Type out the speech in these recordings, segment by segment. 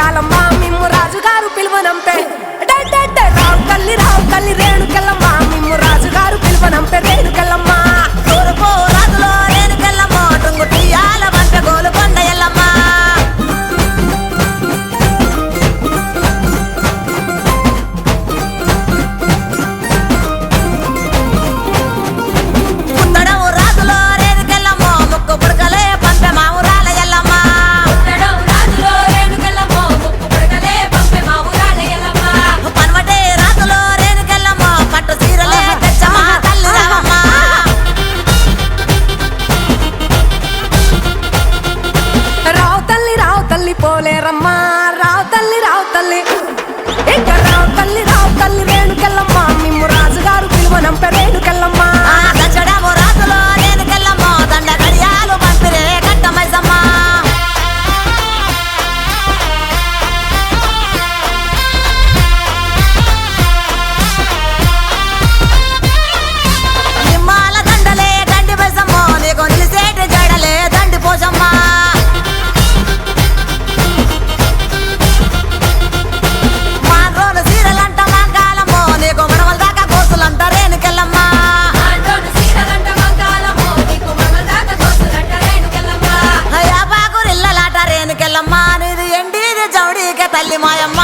ముత్యాలమ్మ మేము రాజుగారు పిలువనంపే. derramar Ali Maya.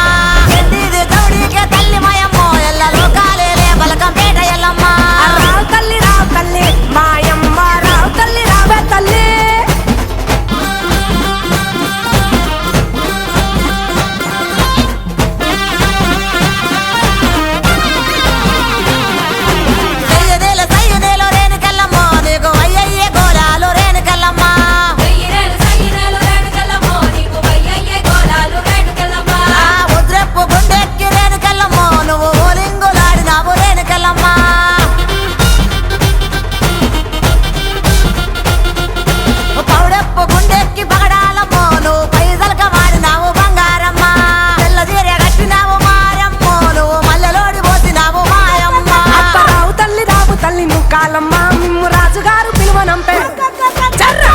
కాలమ్మా మిమ్ము రాజుగారు పిలువనంపే. చర్రా!